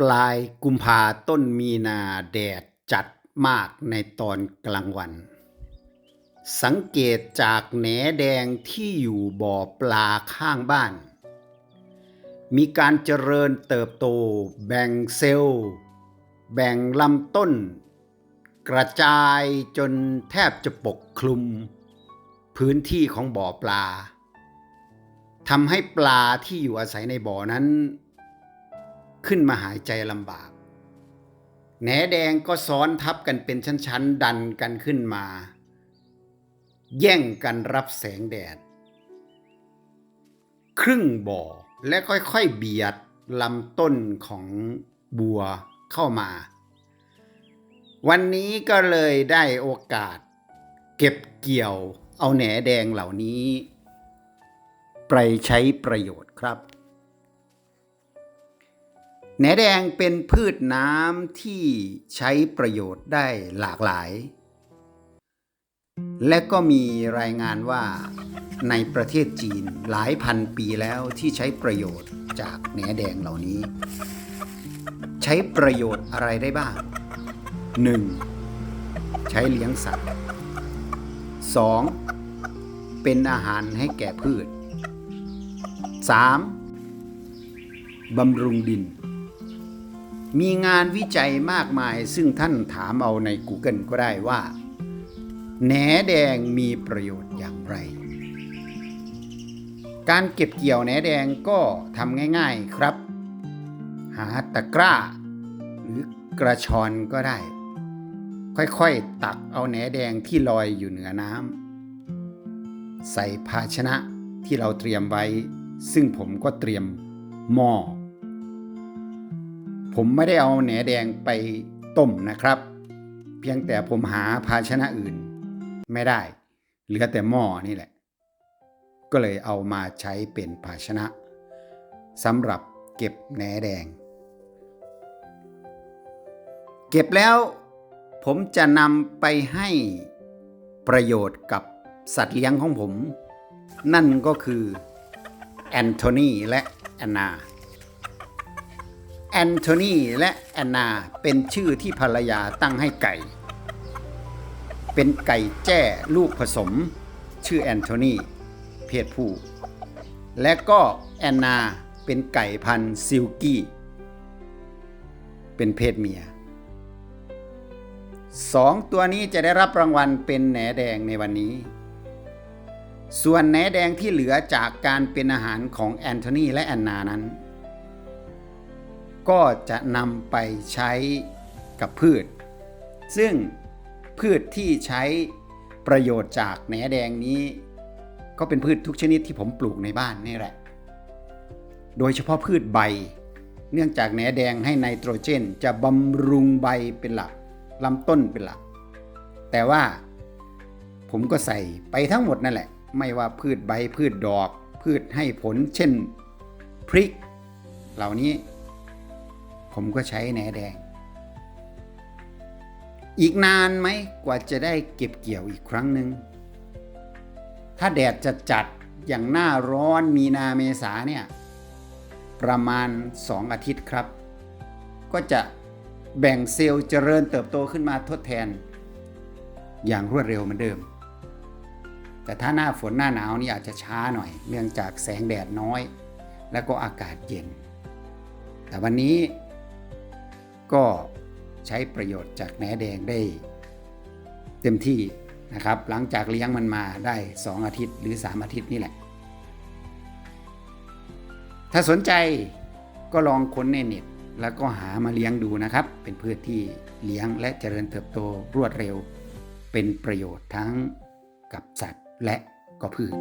ปลายกุมภาต้นมีนาแดดจัดมากในตอนกลางวัน สังเกตจากแหนแดงที่อยู่บ่อปลาข้างบ้าน มีการเจริญเติบโต แบ่งเซลล์ แบ่งลำต้น กระจายจนแทบจะปกคลุม พื้นที่ของบ่อปลาทำให้ปลาที่อยู่อาศัยในบ่อนั้น ขึ้นมาหายใจลำบาก แหนแดงก็ซ้อนทับกันเป็นชั้นๆ ดันกันขึ้นมา แย่งกันรับแสงแดด ครึ่งบ่อและค่อยๆเบียดลำต้นของบัวเข้ามา วันนี้ก็เลยได้โอกาส เก็บเกี่ยวเอาแหนแดงเหล่านี้ ไปใช้ประโยชน์ครับ แหนแดงเป็นพืชน้ำที่ใช้ประโยชน์ได้หลากหลาย และก็มีรายงานว่าในประเทศจีนหลายพันปีแล้วที่ใช้ประโยชน์จากแหนแดงเหล่านี้ ใช้ประโยชน์อะไรได้บ้าง 1. ใช้เลี้ยงสัตว์ 2. เป็นอาหารให้แก่พืช 3. บำรุงดิน มีงานวิจัยมากมายซึ่งท่านถามเอาใน Google ก็ได้ว่าแหนแดงมีประโยชน์อย่างไร การเก็บเกี่ยวแหนแดงก็ทำง่ายๆครับ หาตะกร้า หรือกระชอนก็ได้ ค่อยๆตักเอาแหนแดงที่ลอยอยู่เหนือน้ำใส่ภาชนะที่เราเตรียมไว้ ซึ่งผมก็เตรียมหม้อ ผมไม่ได้เอาแหนแดงไปต้มนะครับ เพียงแต่ผมหาภาชนะอื่น ไม่ได้ เหลือแต่หม้อนี่แหละ ก็เลยเอามาใช้เป็นภาชนะสำหรับเก็บแหนแดง เก็บแล้วผมจะนำไปให้ประโยชน์กับสัตว์เลี้ยงของผม นั่นก็คือแอนโทนีและแอนนา อนโทนีและแอนนาเป็นชื่อที่ภรรยาตั้งให้ไก่ เป็นไก่แจ้ลูกผสม ชื่อแอนโทนีเพศผู้ และก็แอนนาเป็นไก่พันธุ์ซิลกี้ เป็นเพศเมียสองตัวนี้จะได้รับรางวัลเป็นแหนแดงในวันนี้ ส่วนแหนแดงที่เหลือจากการเป็นอาหารของแอนโทนีและแอนนานั้น ก็จะนำไปใช้กับพืช ซึ่งพืชที่ใช้ประโยชน์จากแหนแดงนี้ ก็เป็นพืชทุกชนิดที่ผมปลูกในบ้านนี่แหละ โดยเฉพาะพืชใบ เนื่องจากแหนแดงให้ไนโตรเจน จะบำรุงใบเป็นหลักลำต้นเป็นหลัก แต่ว่าผมก็ใส่ไปทั้งหมดนั่นแหละ ไม่ว่าพืชใบพืชดอก พืชให้ผลเช่นพริก เหล่านี้ ผมก็ใช้แหนแดง อีกนานไหมกว่าจะได้เก็บเกี่ยวอีกครั้งหนึ่งถ้าแดดจะจัดอย่างหน้าร้อนมีนาเมษาเนี่ย ประมาณ 2 อาทิตย์ครับ ก็จะแบ่งเซลล์เจริญเติบโตขึ้นมาทดแทน อย่างรวดเร็วเหมือนเดิม แต่ถ้าหน้าฝนหน้าหนาวนี่อาจจะช้าหน่อย เนื่องจากแสงแดดน้อย แล้วก็อากาศเย็น แต่วันนี้ ก็ใช้ประโยชน์จากแหนแดงได้ เต็มที่นะครับ หลังจากเลี้ยงมันมาได้ 2 อาทิตย์หรือ 3 อาทิตย์นี่แหละ ถ้าสนใจก็ลองค้นในเน็ตแล้วก็หามาเลี้ยงดูนะครับ เป็นพืชที่เลี้ยงและเจริญเติบโตรวดเร็ว เป็นประโยชน์ทั้งกับสัตว์และก็พืช